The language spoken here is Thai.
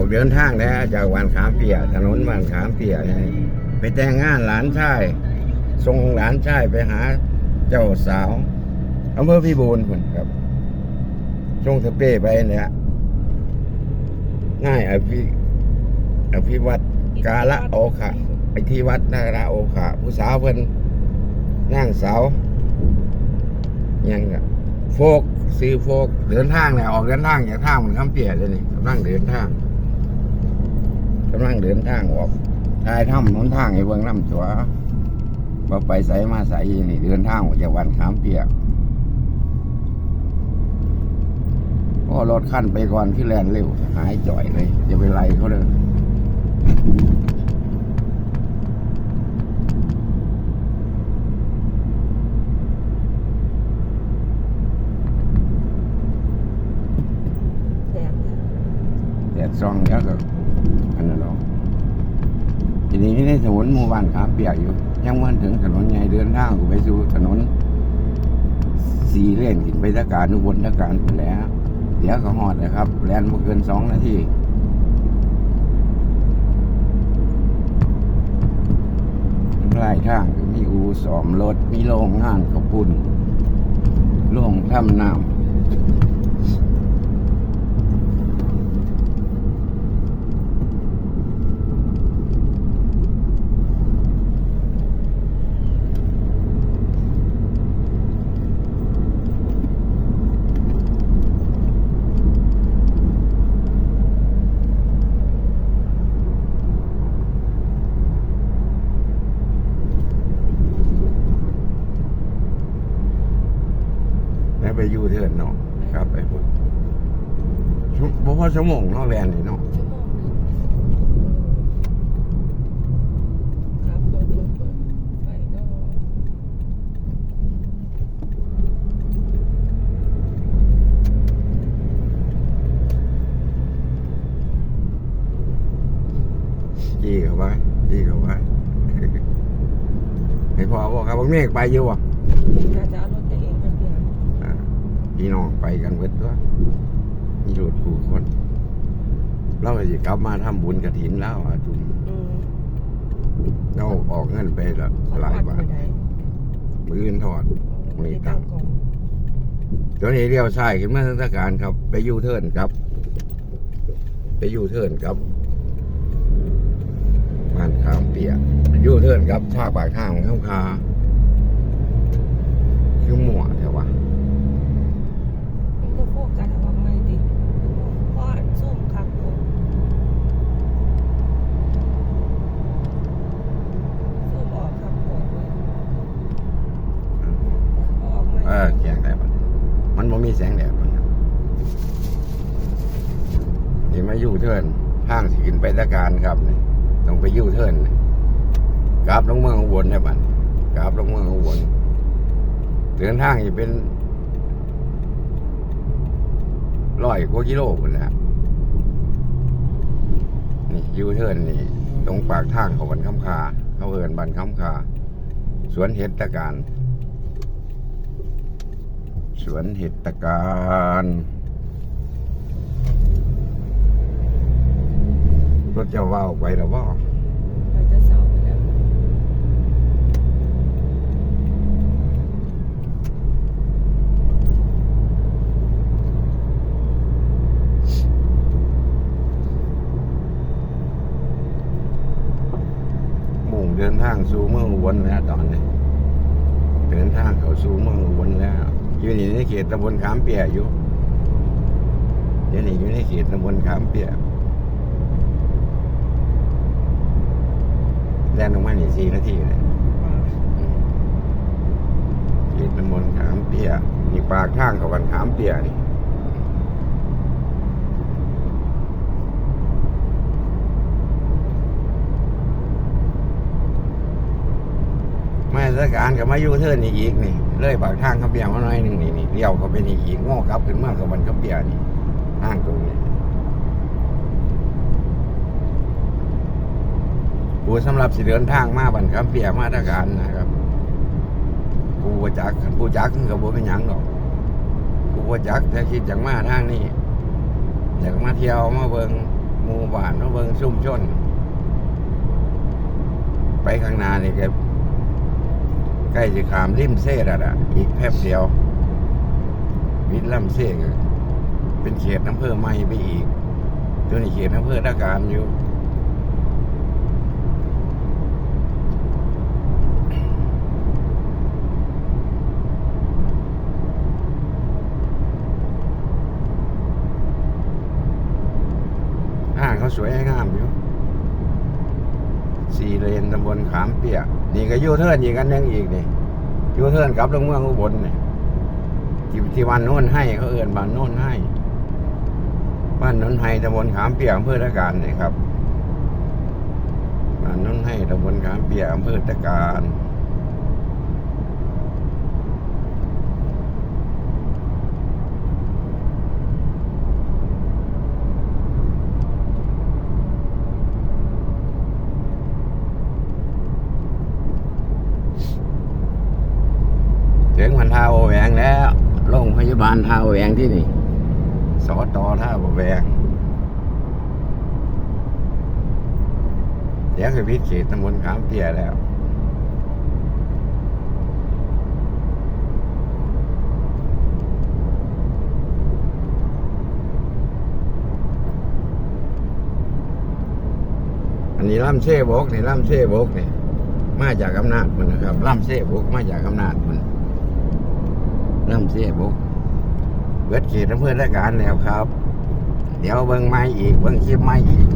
อกเดินทางแล้วจากวานขามเปียถนนวานขามเปียนี่ไปแต่งงานหลานชายส่งหลานชายไปหาเจ้าสาวอำเภอพิบูลคนครับช่วงสเป้ไปเนี่ยง่ายอภิอภิวัตกาละโอคะไอที่วัดนาระโอคะผู้สาวเพิ่นนั่งสาวยังเนี่ยโฟกซื้อโฟกเดินทางเนี่ยออกเดินทางจากทางมันคำเปียเลยนี่กำลังเดินทาง กำลังเดินทางออกทายถ้ำหนทางไอ้เบืองน้ำตัวว่าไปใส่มาใส่นี่เดินทางออกจากวันขามเปียกก็รถขั้นไปก่อนที่แลนเร็วหายจ่อยเลยจะไปไล่เขาเลยแดดจ้ะแดดซองแล้วก็อันนั้นเนาะ ทีนี้ในถนนหมู่บ้านขาเปียกอยู่ ยังวันถึงถนนใหญ่เดินทางกูไปสู่ถนนสี่เลนขึ้นไปทางการอุบลทางการไปแล้วเดี๋ยวก็หอดนะครับ แลนมาเกินสองนาทีไล่ทางก็มีอูสอมรถ มีโรงงานขาวปุ่นโรงทำน้ำ ไปอยู่เถินเนาะครับไปพุ่นชั่วบ่พอชั่วโมงเนาะแลนนี่เนาะชั่วโมงหนึงครับรถรถเปิดไฟก็จี้เข้าไปจี้เข้าไปให้พอบอกครับว่าเมฆไปอยู่อะอาจจะเอารถตัวเองไปเปลี่ยน อ่า พี่น้องไปกันเบิดตัวมีรถคู่คนเราก็จะกลับมาทำบุญกระถินแล้วอะจุ่มอืมเราออกเงินไปละเขาหลายปัดบาไปทไหนมืออื่นทอดมีมีตัตังงค์กองตัวนี้เรียวใช่ขึ้นมาทางการครับ ไปยูเทิร์นครับ ไปยูเทิร์นครับบ้านขามเปียกยูเทิร์นครับชากปากทางของข้ามคาคือหมวแถววะ มันก็โฟกัสเอาว่าไม่ดิเพราะซุ่มครับผมซุ่มออกครับผมเอาออกไม่ เออแกงได้ปะ มันบ่มีแสงแดดมันครับนี่มายูเทิร์นทางสิขึ้นไปตะการครับนี่ต้องไปยูเทินกราบลงเมืองอุบลใช่ปะกราบลงเมืองอุบลเดินทางอีกเป็นร้อยกว่ากิโลหมดแล้วนี่ยูเทิร์นนี่ ตรงปากทางเขาบันคำคาเขาเอินบันคำคา สวนเห็ดตะการ สวนเห็ดตะการรถจะว่าวไปแล้วว่าไปจะเสาร์ไปแล้วมุ่งเดินทางสู่เมืองอุบลแล้วตอนนี้ เดินทางเข้าสู่เมืองอุบลแล้ว อยู่นี่ในเขตตำบลขามเปียอยู่เดี๋ยวนี้อยู่ในเขตตำบลขามเปียแล่นลงมานี่สี่นาทีเลยเขตตำบลขามเปียนี่ปากทางเขาวันขามเปียนี่ มาตรการกับมาอยู่เทิร์นนี่อีกนี่เลยปากทางเขาเปียมาหน่อยหนึ่งนี่นี่เลี้ยวเขาไปนี่อีกโง่กลับขึ้นมากับวันเขาเปียนี่ทางตรงนี้ผู้สำหรับสิเดินทางมาบันครับเปียมาตรการนะครับกูบ่จักกูจักมันก็บ่เป็นหยังหรอกกูบ่จักแต่คิดจังมาทางนี้อยากมาเที่ยวมาเบิงหมู่บ้านมาเบิงซุ่มชน ไปข้างหน้านี่ก็ ใกล้จะขามริมเซ่แล้วล่ะ อีกแป๊บเดียววิทย์ลำเซ่ก็เป็นเขตอำเภอใหม่ไปอีกตัวนี้เขตอำเภอตะการอยู่ห้างเขาสวยงามอยู่ สี่เลนตำบลขามเปียกนี่ก็ยูเทิร์นอีกอันนึงอีกนี่ยูเทิร์นกลับลงเมืองอุบลนี่ที่ที่วันโน้นให้เขาเอื่นบ้านโน้นให้บ้านโน้นให้ตำบลขามเปียกอำเภอตะการนี่ครับบ้านโน้นให้ตำบลขามเปียกอำเภอตะการ ถึงพันท่าโอแหวงแล้วโรงพยาบาลท่าโอแหวงที่นี่สอตอท่าโอแหวงเดี๋ยวคือพิเขตตำบลขามเปียแล้วอันนี้ล่ำเช่บกนี่ล่ำเช่บกนี่มาจากอำนาจมันนะครับล่ำเซ่บกมาจากอำนาจ นล่ำเสียบุกเวทเขตอำเภอราชการแล้วครับ เดี๋ยวเบิ้งไม้อีกเบิ้งคลิปไม้อีก